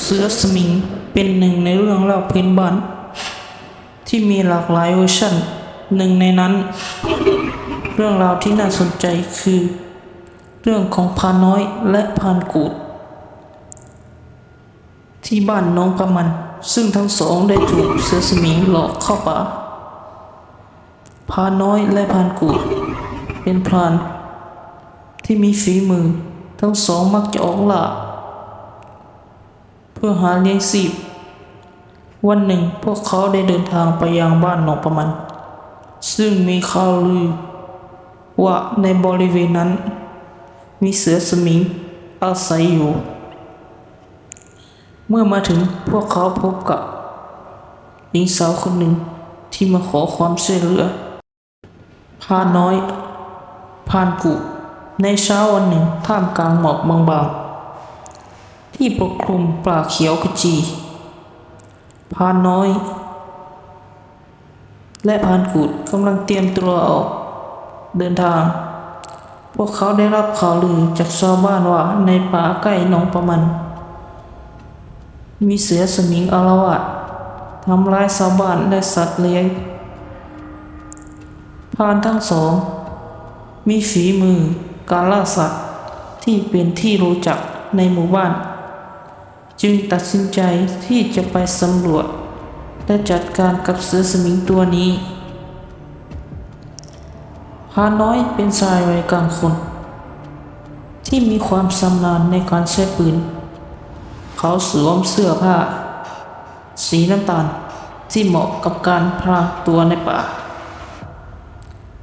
เสือสมิงเป็นหนึ่งในเรื่องเล่าพื้นบ้าน ที่มีหลากหลายเวอร์ชันหนึ่งในนั้น เรื่องราวที่น่าสนใจคือ เรื่องของพาน้อยและพานกูด ที่บ้านน้องประมัน ซึ่งทั้งสองได้ถูกเสือสมิงหลอกเข้าป่าพาน้อยและพานกูด เป็นพรานที่มีฝีมือ ทั้งสองมักจะออกล่า เพื่อหาเลี้ยงชีพวันหนึ่งพวกเขาได้เดินทางไปยังบ้านหนองประมัน ซึ่งมีข่าวลือ ว่าในบริเวณนั้น มีเสือสมิงอาศัยอยู่ เมื่อมาถึงพวกเขาพบกับหญิงสาวคนหนึ่งที่มาขอความช่วยเหลือพาน้อยพานกุในเช้าวันหนึ่งท่ามกลางหมอกบางๆ ที่ปกคลุมป่าเขียวขจีพานน้อย และพานกุดกำลังเตรียมตัวออก เดินทาง พวกเขาได้รับข่าวลือจากชาวบ้านว่าในป่าใกล้หนองประมัน มีเสือสมิงอารวาสทำร้ายชาวบ้านและสัตว์เลี้ยงพานทั้งสอง มีฝีมือการล่าสัตว์ที่เป็นที่รู้จักในหมู่บ้าน จึงตัดสินใจที่จะไปสำรวจ และจัดการกับเสือสมิงตัวนี้พาน้อยเป็นชายวัยกลางคน ที่มีความชำนาญในการใช้ปืน เขาสวมเสื้อผ้า สีน้ำตาลที่เหมาะกับการพรางตัวในป่า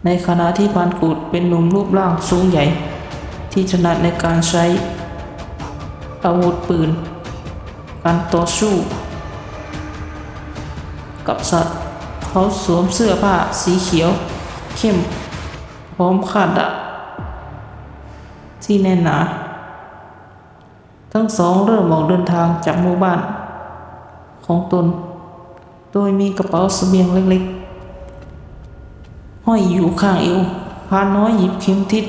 ในขณะที่พานกูดเป็นหนุ่มรูปร่างสูงใหญ่ ที่ถนัดในการใช้อาวุธปืน การต่อสู้ กับสัตว์ เขาสวมเสื้อผ้าสีเขียว เข้ม พร้อมคาดดาบที่แน่นหนา ทั้งสองเริ่มออกเดินทางจากหมู่บ้าน ของตน โดยมีกระเป๋าสเสบียงเล็กๆ ห้อยอยู่ข้างเอวพาน้อยหยิบเข็มทิศ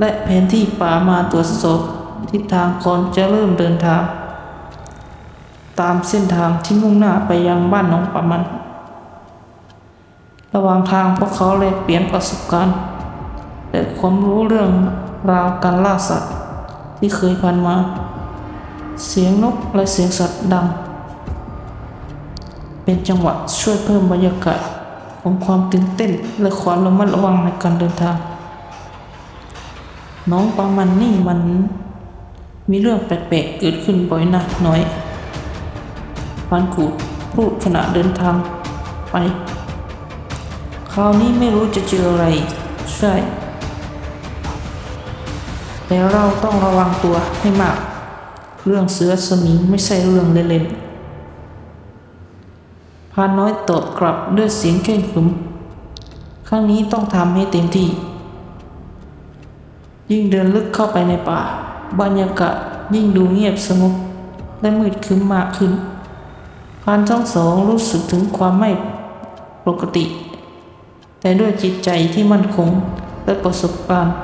และแผนที่ป่ามาตรวจสอบทิศทางก่อนจะเริ่มเดินทาง ตามเส้นทางที่มุ่งหน้าไปยังบ้านหนองปะมัน ระหว่างทางพวกเขาแลกเปลี่ยนประสบการณ์และความรู้เรื่องราวการล่าสัตว์ที่เคยผ่านมา เสียงนกและเสียงสัตว์ดัง เป็นจังหวะช่วยเพิ่มบรรยากาศของความตื่นเต้นและความระมัดระวังในการเดินทาง น้องปามันนี่มันมีเรื่องแปลกๆเกิดขึ้นบ่อยนะน้อย พานกูดพูดขณะเดินทางไป คราวนี้ไม่รู้จะเจออะไร ใช่แต่เราต้องระวังตัวให้มาก เรื่องเสือสมิงไม่ใช่เรื่องเล่นๆพานน้อยตอบกลับด้วยเสียงเข้มขรึมครั้งนี้ต้องทำให้เต็มที่ ยิ่งเดินลึกเข้าไปในป่า บรรยากาศยิ่งดูเงียบสงบและมืดครึ้มมากขึ้น พานทั้งสองรู้สึกถึงความไม่ปกติ แต่ด้วยจิตใจที่มั่นคงและประสบการณ์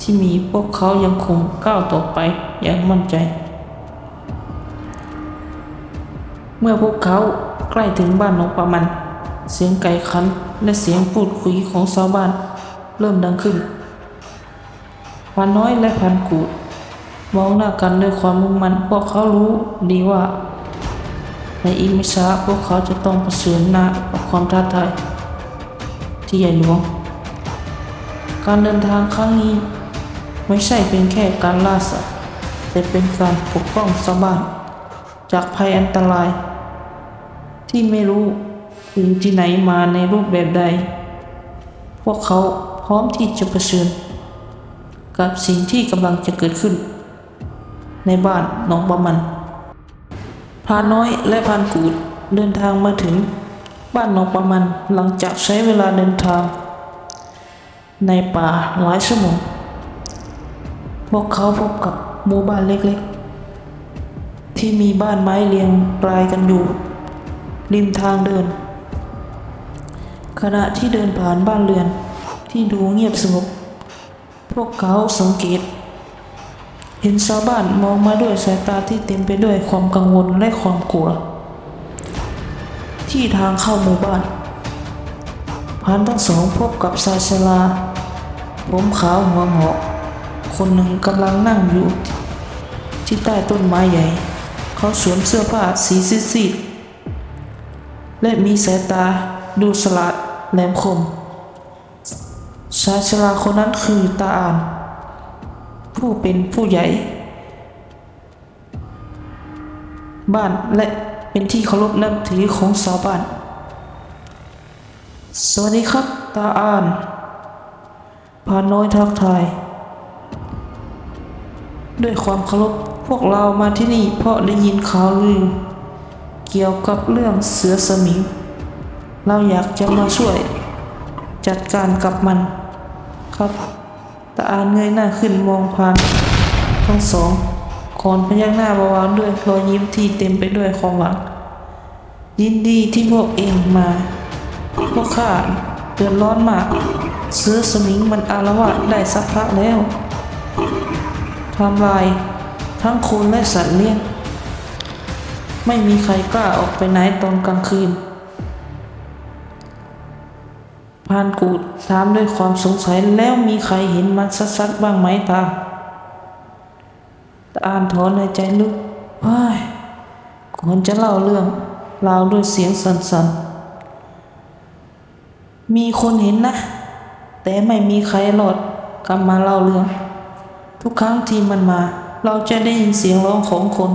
ที่มีพวกเขายังคงก้าวต่อไปอย่างมั่นใจ เมื่อพวกเขาใกล้ถึงบ้านนกประมัน เสียงไก่ขันและเสียงพูดคุยของชาวบ้าน เริ่มดังขึ้นพานน้อยและพันกูดมองหน้ากันด้วยความมุ่งมั่นพวกเขารู้ดีว่า ในอีกไม่ช้าพวกเขาจะต้องเผชิญหน้ากับความท้าทายที่ใหญ่หลวง การเดินทางครั้งนี้ ไม่ใช่เป็นแค่การล่าสัตว์แต่เป็นการปกป้องชาวบ้าน จากภัยอันตราย ที่ไม่รู้ถึงที่ไหนมาในรูปแบบใด พวกเขาพร้อมที่จะเผชิญ กับสิ่งที่กำลังจะเกิดขึ้น ในบ้านหนองบะมัน พรานน้อยและพรานกูดเดินทางมาถึงบ้านหนองประมันหลังจากใช้เวลาเดินทาง ในป่าหลายชั่วโมงพวกเขาพบกับหมู่บ้านเล็กๆ ที่มีบ้านไม้เรียงรายกันอยู่ ริมทางเดิน ขณะที่เดินผ่านบ้านเรือนที่ดูเงียบสงบพวกเขาสังเกต เห็นชาวบ้านมองมาด้วยสายตาที่เต็มไปด้วยความกังวลและความกลัว ที่ทางเข้าหมู่บ้านพันทั้งสองพบกับชายชราผมขาวหัวหงอกคนหนึ่งกำลังนั่งอยู่ ที่ใต้ต้นไม้ใหญ่ เขาสวมเสื้อผ้าสีซีดๆและมีสายตาดูสลัดแหลมคมชายชราคนนั้นคือตาอ่าน ผู้เป็นผู้ใหญ่ บ้านและเป็นที่เคารพนับถือของชาวบ้าน สวัสดีครับ ตาอานพาน้อยทักทาย ด้วยความเคารพพวกเรามาที่นี่เพราะได้ยินข่าวลือเกี่ยวกับเรื่องเสือสมิง เราอยากจะมาช่วย จัดการกับมันครับ ตาอานเงยหน้าขึ้นมองผ่านทั้งสองก่อนพยักหน้าเบาๆด้วยรอยยิ้มที่เต็มไปด้วยความหวัง ยินดีที่พวกเองมา พวกข้าเดือดร้อนมากเสือสมิงมันอารวาสได้สักพักแล้วทำลายทั้งคนและสัตว์เลี้ยง ไม่มีใครกล้าออกไปไหนตอนกลางคืน พานกูดถามด้วยความสงสัยแล้วมีใครเห็นมันสัดๆบ้างไหมตาตาอ่านถอนในใจลึกเฮ้ยควรจะเล่าเรื่องเล่าด้วยเสียงสั่นๆ มีคนเห็นนะ แต่ไม่มีใครหลอดกลับมาเล่าเรื่อง ทุกครั้งที่มันมา เราจะได้ยินเสียงร้องของคน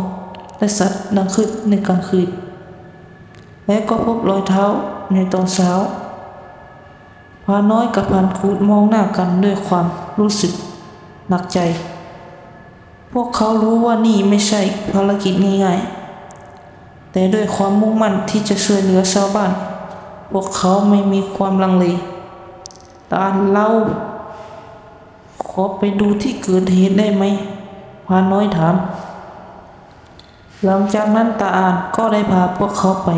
และสัตว์ดังขึ้นในกลางคืนและก็พบรอยเท้าในตอนเช้า พาน้อยกับพันคูดมองหน้ากันด้วยความรู้สึกหนักใจ พวกเขารู้ว่านี่ไม่ใช่ภารกิจง่ายๆ แต่ด้วยความมุ่งมั่นที่จะช่วยเหลือชาวบ้าน พวกเขาไม่มีความลังเลตาเล่า ขอไปดูที่เกิดเหตุได้ไหมพาน้อยถาม หลังจากนั้นตาอ่านก็ได้พาพวกเขาไป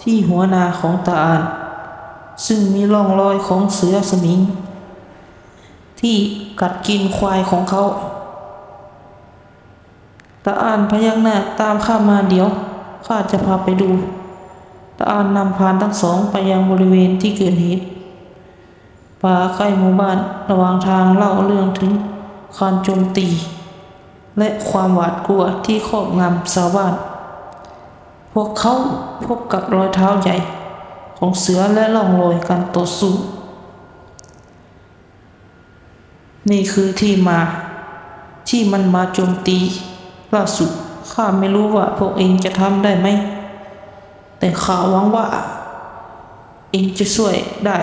ที่หัวนาของตาอ่าน ซึ่งมีร่องรอยของเสือสมิง ที่กัดกินควายของเขาตาอ่านพยักหน้าตามข้ามาเดี๋ยวข้าจะพาไปดูตาอ่านนำพานทั้งสองไปยังบริเวณที่เกิดเหตุป่าใกล้หมู่บ้านระหว่างทางเล่าเรื่องถึงการโจมตี และความหวาดกลัวที่ครอบงำชาวบ้าน พวกเขาพบกับรอยเท้าใหญ่ ของเสือและล่องรอยการต่อสู้ นี่คือที่มา ที่มันมาโจมตี ล่าสุดข้าไม่รู้ว่าพวกเองจะทำได้ไหม แต่ข้าหวังว่า เองจะช่วยได้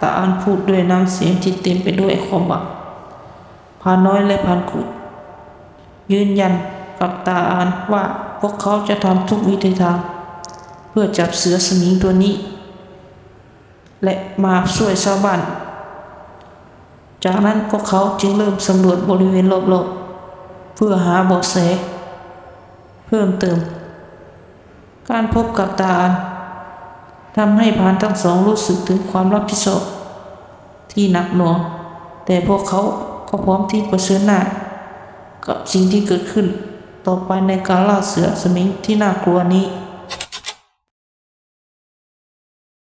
ตาอันพูดด้วยน้ำเสียงที่เต็มไปด้วยความหวังพาน้อยและพานกุดยืนยันกับตาอานว่าพวกเขาจะทำทุกวิธีทาง เพื่อจับเสือสมิงตัวนี้ และมาช่วยชาวบ้าน จากนั้นพวกเขาจึงเริ่มสำรวจบริเวณรอบๆ เพื่อหาเบาะแส เพิ่มเติม การพบกับตาอันทำให้พานทั้งสองรู้สึกถึงความรับผิดชอบที่หนักหน่วง แต่พวกเขาก็พร้อมที่เผชิญหน้า กับสิ่งที่เกิดขึ้นต่อไปในการล่าเสือสมิงที่น่ากลัวนี้